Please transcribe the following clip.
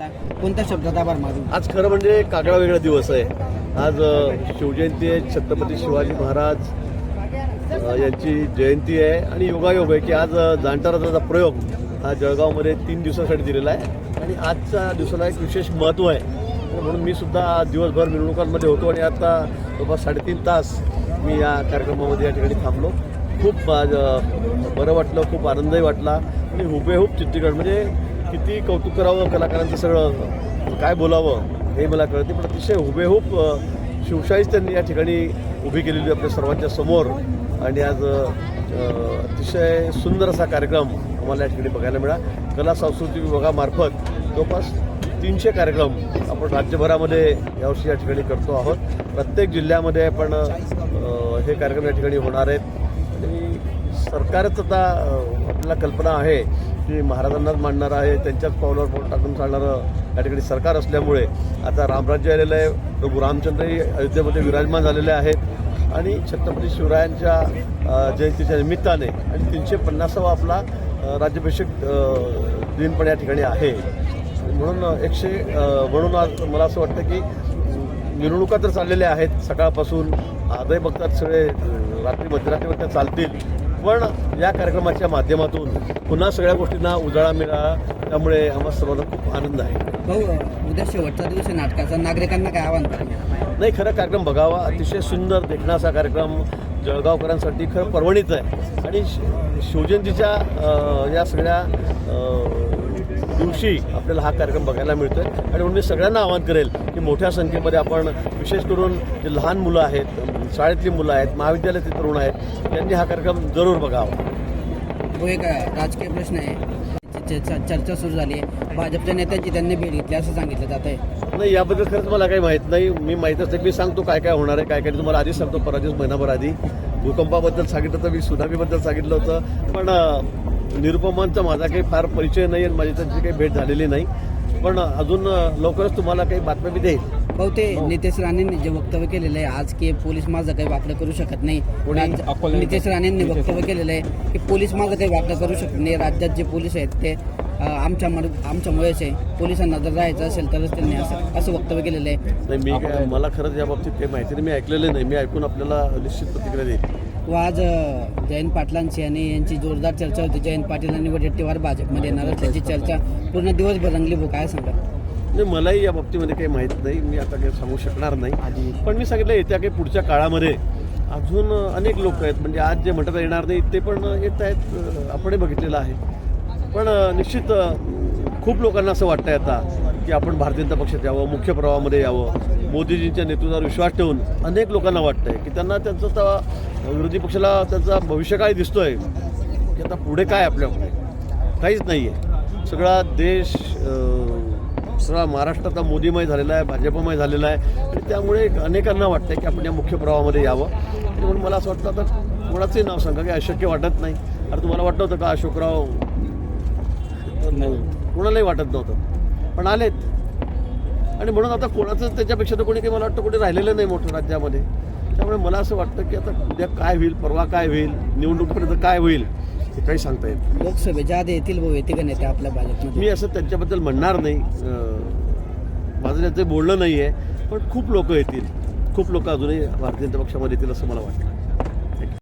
कोणत्या शब्दात आभार मानू? आज खरं म्हणजे कागळा वेगळा दिवस आहे. आज शिवजयंती आहे छत्रपती शिवाजी महाराज यांची जयंती आहे आणि योगायोग आहे की आज जाणताराचा प्रयोग हा जळगावमध्ये तीन दिवसासाठी दिलेला आहे आणि आजच्या दिवसाला एक विशेष महत्त्व आहे. म्हणून मी सुद्धा दिवसभर मिरवणुकांमध्ये होतो आणि आता जवळपास साडेतीन तास मी या कार्यक्रमामध्ये या ठिकाणी थांबलो. खूप बरं वाटलं खूप आनंदही वाटला आणि हुबेहूब चित्रीकरण म्हणजे किती कौतुक करावं कलाकारांचं सगळं? काय बोलावं हे मला कळते पण अतिशय हुबेहूब शिवशाहीच त्यांनी या ठिकाणी उभी केलेली आपल्या सर्वांच्या समोर. आणि आज अतिशय सुंदर असा कार्यक्रम आम्हाला या ठिकाणी बघायला मिळाला. कला सांस्कृतिक विभागामार्फत जवळपास तीनशे कार्यक्रम आपण राज्यभरामध्ये यावर्षी या ठिकाणी करतो आहोत. प्रत्येक जिल्ह्यामध्ये पण हे कार्यक्रम या ठिकाणी होणार आहेत. आणि सरकारच आता आपल्याला कल्पना आहे की महाराजांनाच मांडणार आहे त्यांच्याच पावलावर पाऊल टाकून चालणारं या ठिकाणी सरकार असल्यामुळे आता रामराज्य आलेलं आहे. प्रभू रामचंद्रही अयोध्येमध्ये विराजमान झालेले आहेत. आणि छत्रपती शिवरायांच्या जयंतीच्या निमित्ताने आणि तीनशे पन्नासावा आपला राज्याभिषेक दिन पण या ठिकाणी आहे. म्हणून एकशे म्हणून आज मला असं वाटतं की मिरवणुका तर चाललेल्या आहेत. सकाळपासून आजही बघतात सगळे रात्री मध्यरात्री बघतात चालतील. पण या कार्यक्रमाच्या माध्यमातून पुन्हा सगळ्या गोष्टींना उजाळा मिळाला त्यामुळे आम्हा सर्वांना खूप आनंद आहे. भाऊ उद्या शेवटचा दिवस आहे नाटकाचा नागरिकांना काय आव्हान नाही खरं कार्यक्रम बघावा. अतिशय सुंदर देखण्याचा कार्यक्रम जळगावकरांसाठी खरं पर्वणीच आहे. आणि शि- शिवजयंतीच्या या सगळ्या दिवशी आपल्याला हा कार्यक्रम बघायला मिळतोय. आणि म्हणून मी सगळ्यांना आवाहन करेल की मोठ्या संख्येमध्ये आपण विशेष करून जे लहान मुलं आहेत शाळेतली मुलं आहेत महाविद्यालयातले तरुण आहेत त्यांनी हा कार्यक्रम जरूर बघावा. तो एक राजकीय प्रश्न आहे. चर्चा सुरू झाली आहे. भाजपच्या नेत्यांची त्यांनी भेट घेतली असं सांगितलं जात आहे. नाही याबद्दल खरंच मला काही माहीत नाही. मी माहीत असते मी सांगतो काय काय होणार आहे काय काय. तुम्हाला आधीच सांगतो पराजूस महिनाभर आधी. भूकंपाबद्दल सांगितलं तर मी सुनामीबद्दल सांगितलं होतं. पण निरुपमांचा माझा काही फार परिचय नाही आणि माझी त्यांची काही भेट झालेली नाही. पण अजून लवकरच तुम्हाला काही बातम्या मी देईल. भाऊ ते नितेश राणेंनी जे वक्तव्य केलेलं आहे आज की पोलीस माझं काही वाकडं करू शकत नाही. नितेश राणेंनी वक्तव्य केलेलं आहे की पोलीस माझं काही वाकडं करू शकत नाही. राज्यात जे पोलीस आहेत ते आमच्या आमच्यामुळेच आहे. पोलिसांना जर राहायचं असेल तरच त्यांनी असं असं वक्तव्य केलेलं आहे. नाही मी मला खरंच या बाबतीत काही माहिती नाही. मी ऐकलेलं नाही. मी ऐकून आपल्याला निश्चित प्रतिक्रिया देईल व आज जयंत पाटलांची आणि यांची जोरदार चर्चा होती. जयंत पाटील आणि वडेट्टीवार भाजपमध्ये येणार त्यांची चर्चा पूर्ण दिवसभर रंगली भाऊ काय सांगा. नाही मलाही या बाबतीमध्ये काही माहीत नाही. मी आता काही सांगू शकणार नाही. पण मी सांगितलं येत्या काही पुढच्या काळामध्ये अजून अनेक लोक आहेत. म्हणजे आज जे म्हणता येणार नाही ते पण येत आहेत. आपणही बघितलेलं आहे. पण निश्चित खूप लोकांना असं वाटतंय आता. की आपण भारतीय जनता पक्षात यावं मुख्य प्रवाहामध्ये यावं. मोदीजींच्या नेतृत्वावर विश्वास ठेवून अनेक लोकांना वाटतंय की त्यांना त्यांचं आता विरोधी पक्षाला त्यांचा भविष्य काय दिसतोय की आता पुढे काय आपल्यापुढे? काहीच नाही आहे सगळा देश सगळा महाराष्ट्र आता मोदीमय झालेला आहे भाजपमय झालेला आहे. आणि त्यामुळे अनेकांना वाटतंय की आपण या मुख्य प्रवाहामध्ये यावं. आणि म्हणून मला असं वाटतं आता कोणाचंही नाव सांगा की अशक्य वाटत नाही. अरे तुम्हाला वाटत होतं का अशोकराव? कोणालाही वाटत नव्हतं. पण आलेत आणि म्हणून आता कोणाचं त्याच्यापेक्षा तर कोणी काही मला वाटतं कोणी राहिलेलं नाही मोठं राज्यामध्ये. त्यामुळे मला असं वाटतं की आता उद्या काय होईल परवा काय होईल निवडणुकीपर्यंत काय होईल हे काही सांगता येत. लोकसभेच्या आधी येतील भाऊ येते का नेते आपल्या भाजपमध्ये? मी असं त्यांच्याबद्दल म्हणणार नाही. माझं त्याचं बोलणं नाही आहे पण खूप लोक येतील. खूप लोक अजूनही भारतीय जनता पक्षामध्ये येतील असं मला वाटतं.